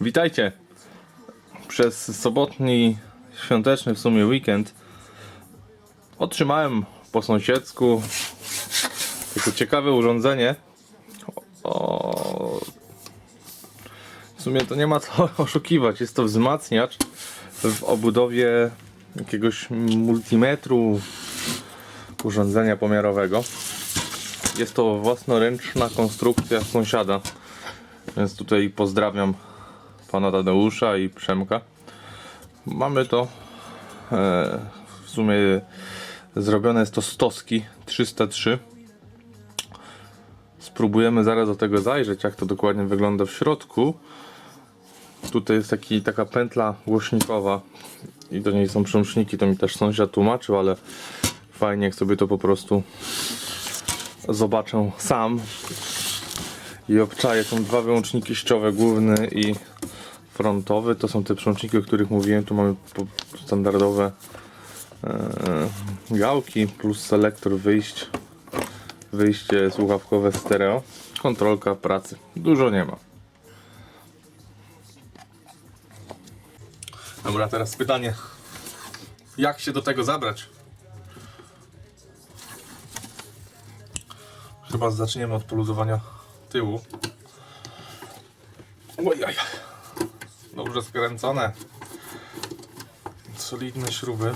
Witajcie! Przez sobotni, świąteczny w sumie weekend otrzymałem po sąsiedzku takie ciekawe urządzenie. O... W sumie to nie ma co oszukiwać, jest to wzmacniacz w obudowie jakiegoś multimetru urządzenia pomiarowego. Jest to własnoręczna konstrukcja sąsiada. Więc tutaj pozdrawiam pana Tadeusza i Przemka. Mamy to e, w sumie zrobione jest to z Toski 303. Spróbujemy zaraz do tego zajrzeć, jak to dokładnie wygląda w środku. Tutaj jest taki, taka pętla głośnikowa i do niej są przełączniki, to mi też sąsiad tłumaczył, ale fajnie jak sobie to po prostu zobaczę sam i obczaję. Są dwa wyłączniki ściowe, główny i frontowy. To są te przełączniki, o których mówiłem. Tu mamy standardowe e, gałki plus selektor wyjść, wyjście słuchawkowe stereo, kontrolka pracy. Dużo nie ma. Dobra, teraz pytanie. Jak się do tego zabrać? Chyba zaczniemy od poluzowania tyłu. Ojaj. Dobrze skręcone. Solidne śruby.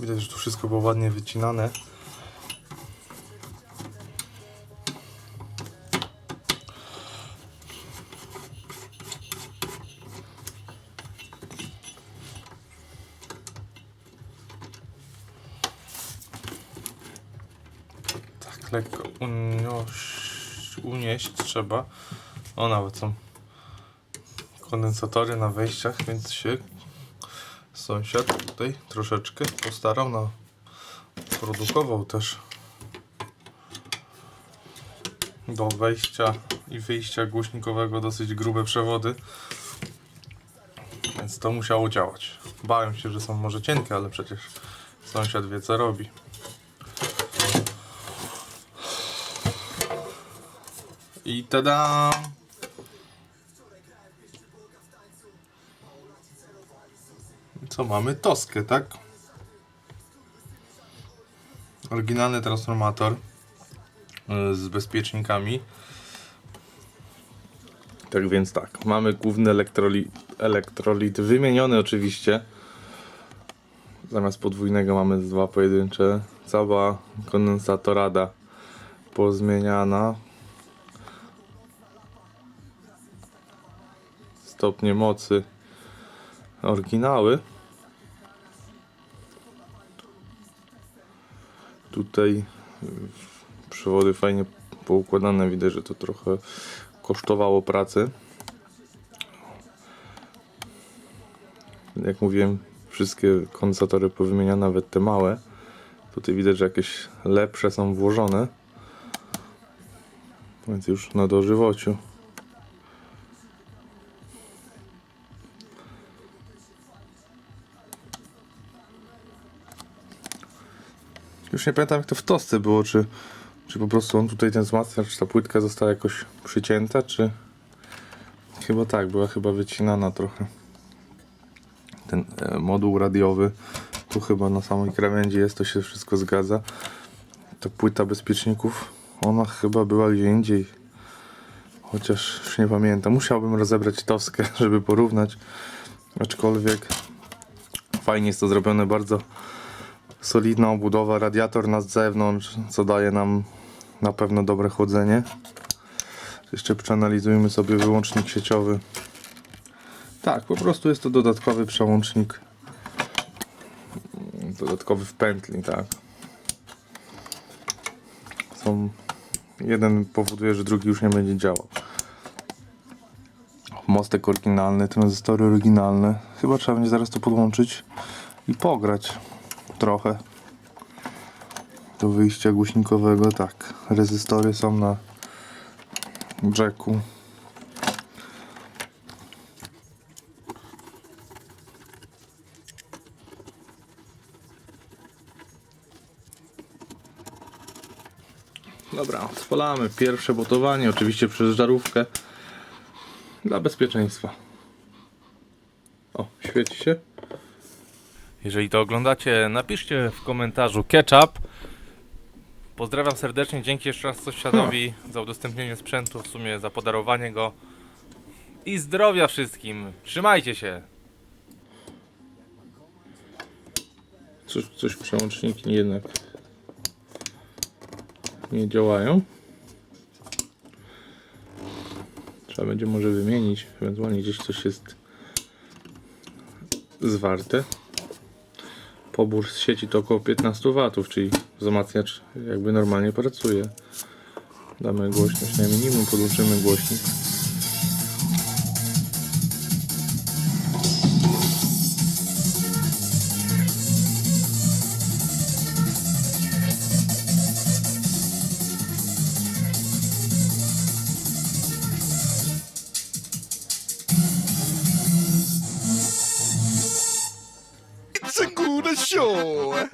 Widać, że tu wszystko było ładnie wycinane. Lekko unieść, unieść trzeba. O, nawet są kondensatory na wejściach, więc się sąsiad tutaj troszeczkę postarał na produkował też do wejścia i wyjścia głośnikowego dosyć grube przewody. Więc to musiało działać. Bałem się, że są może cienkie, ale przecież sąsiad wie co robi I tada! Co mamy? Toskę, tak? Oryginalny transformator y, z bezpiecznikami. Tak więc tak, mamy główny elektrolit, elektrolit wymieniony oczywiście. Zamiast podwójnego mamy dwa pojedyncze. Cała kondensatorada pozmieniana. Stopnie mocy oryginały. Tutaj przewody fajnie poukładane. Widać, że to trochę kosztowało pracy. Jak mówiłem, wszystkie kondensatory powymieniane, nawet te małe. Tutaj widać, że jakieś lepsze są włożone. Więc już na dożywociu. Już nie pamiętam jak to w tosce było, czy, czy po prostu on tutaj ten wzmacniacz, czy ta płytka została jakoś przycięta, czy... Chyba tak, była chyba wycinana trochę. Ten e, moduł radiowy, tu chyba na samej krawędzi jest, to się wszystko zgadza. Ta płyta bezpieczników, ona chyba była gdzie indziej. Chociaż już nie pamiętam. Musiałbym rozebrać toskę, żeby porównać. Aczkolwiek fajnie jest to zrobione, bardzo solidna obudowa, radiator na zewnątrz, co daje nam na pewno dobre chłodzenie. Jeszcze przeanalizujmy sobie wyłącznik sieciowy. Tak, po prostu jest to dodatkowy przełącznik. Dodatkowy w pętli, tak. Są... Jeden powoduje, że drugi już nie będzie działał. Mostek oryginalny, tranzystory oryginalne. Chyba trzeba będzie zaraz to podłączyć i pograć trochę do wyjścia głośnikowego. Tak, rezystory są na jacku. Dobra, odpalamy pierwsze botowanie, oczywiście przez żarówkę. Dla bezpieczeństwa. O, świeci się. Jeżeli to oglądacie, napiszcie w komentarzu ketchup. Pozdrawiam serdecznie, dzięki jeszcze raz sąsiadowi za udostępnienie sprzętu, w sumie za podarowanie go. I zdrowia wszystkim. Trzymajcie się. Coś, coś przełączniki jednak nie działają. Trzeba będzie może wymienić, ewentualnie gdzieś coś jest zwarte. Pobór z sieci to około 15 W, czyli wzmacniacz jakby normalnie pracuje. Damy głośność na minimum, podłączymy głośnik. sure.